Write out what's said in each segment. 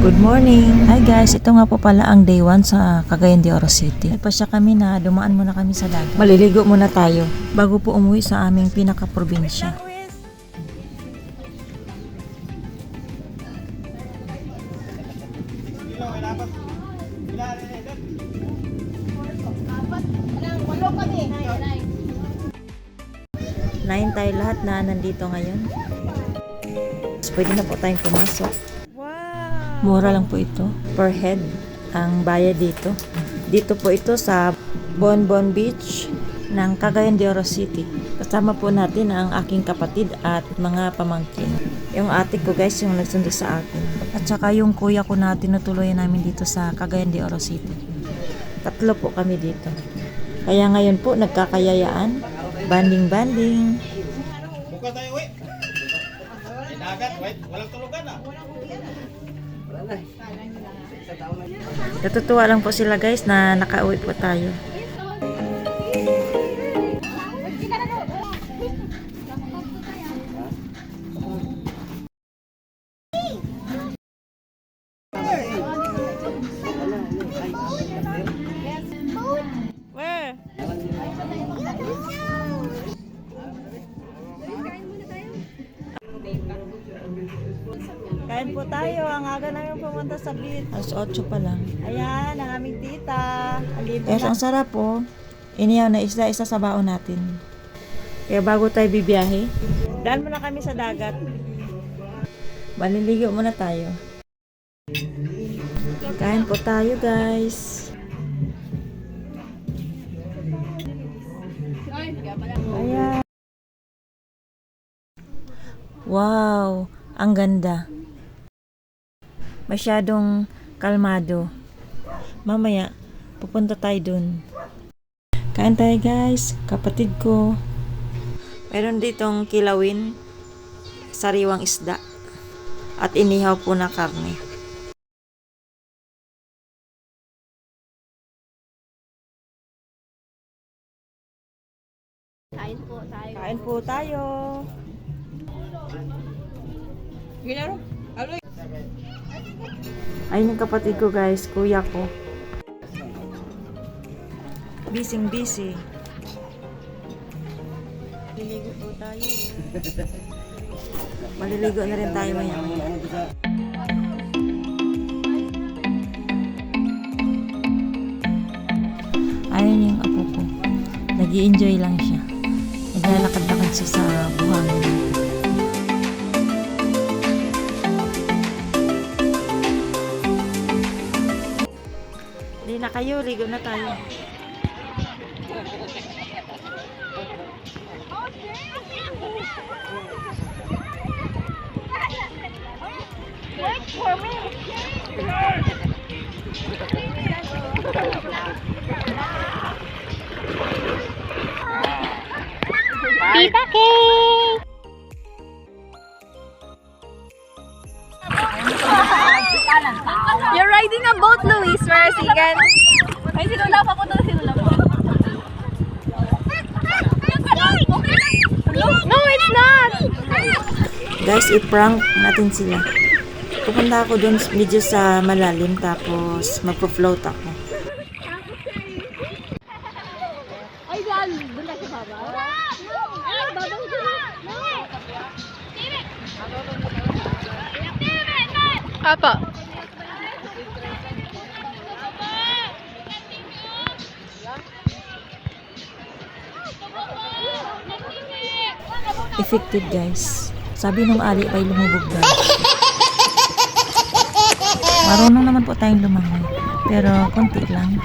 Good morning! Hi guys, ito nga po pala ang day 1 sa Cagayan de Oro City. Nagpasya kami na dumaan muna kami sa dagat. Maliligo muna tayo bago po umuwi sa aming pinaka-probinsya. Nine tayo lahat na nandito ngayon. Pwede na po tayong pumasok. Mura lang po ito per head ang bayad dito. Dito po ito sa Bonbon Beach ng Cagayan de Oro City. Kasama po natin ang aking kapatid at mga pamangkin. Yung ate ko guys yung nagsundo sa akin. At saka yung kuya ko na tinutuloy namin dito sa Cagayan de Oro City. Tatlo po kami dito. Kaya ngayon po nagkakayayaan. Banding-banding. Buka tayo, Natutuwa lang po sila guys na nakauwi po tayo. Where? Kain po tayo. Ang aga namin pumunta sa beach. Alas 8 pa lang. Ayan, ang aming tita. Yes, ang sarap po. Iniyaw na isda, isa sa baon natin. Kaya bago tayo bibiyahe, daan muna kami sa dagat. Maliligo muna tayo. Kain po tayo, guys. Ayan. Wow, ang ganda. Masyadong kalmado. Mamaya, pupunta tayo dun. Kain tayo guys, kapatid ko. Meron ditong kilawin, sariwang isda, at inihaw po na karne. Kain po tayo. Kain po tayo. Ayun yung kapatid ko guys, kuya ko. Bising busy. Maliligo po tayo. Maliligo na rin tayo maya maya. Ayun yung apo ko. nag enjoy lang siya. Naglalakad-lakad siya sa buhangin. Hindi na kayo, ligo na tayo. Wait for me. Tita Kay! You're riding a boat, Luis, Marasigan. Ay, sinula pa po ito, sinula po. No, it's not! Guys, i-prank natin sila. Pupunta ako doon medyo sa malalim tapos magpo-float ako. Ay, dahil doon na sa baba. Ay, babang doon. Apa? Effective guys. Sabi nung ali ay lumubog daw. Marunong naman po tayong lumangoy. Pero konti lang.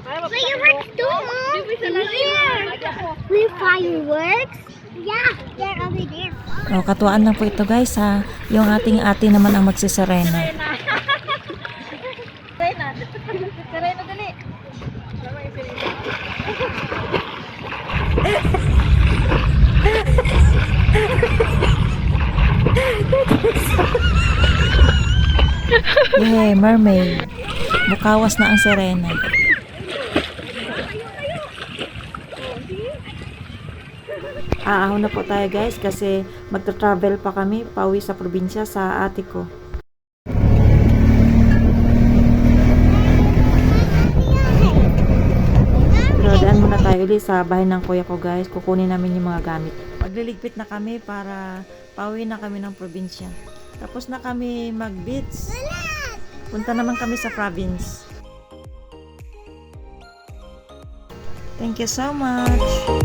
Fireworks too, Mom. We're fireworks? Yeah, they're over there. O, katuwaan lang po ito guys ha. Yung ating ate naman ang magsisarena. Serena. Serena, dali. Yay, mermaid. Bukawas na ang sirena. Aahon na po tayo guys kasi magta-travel pa kami pauwi sa probinsya sa ate ko. Pero muna tayo ulit sa bahay ng kuya ko guys. Kukunin namin yung mga gamit. Magliligpit na kami para pauwi na kami ng probinsya. Tapos na kami mag-beach. Punta naman kami sa province. Thank you so much.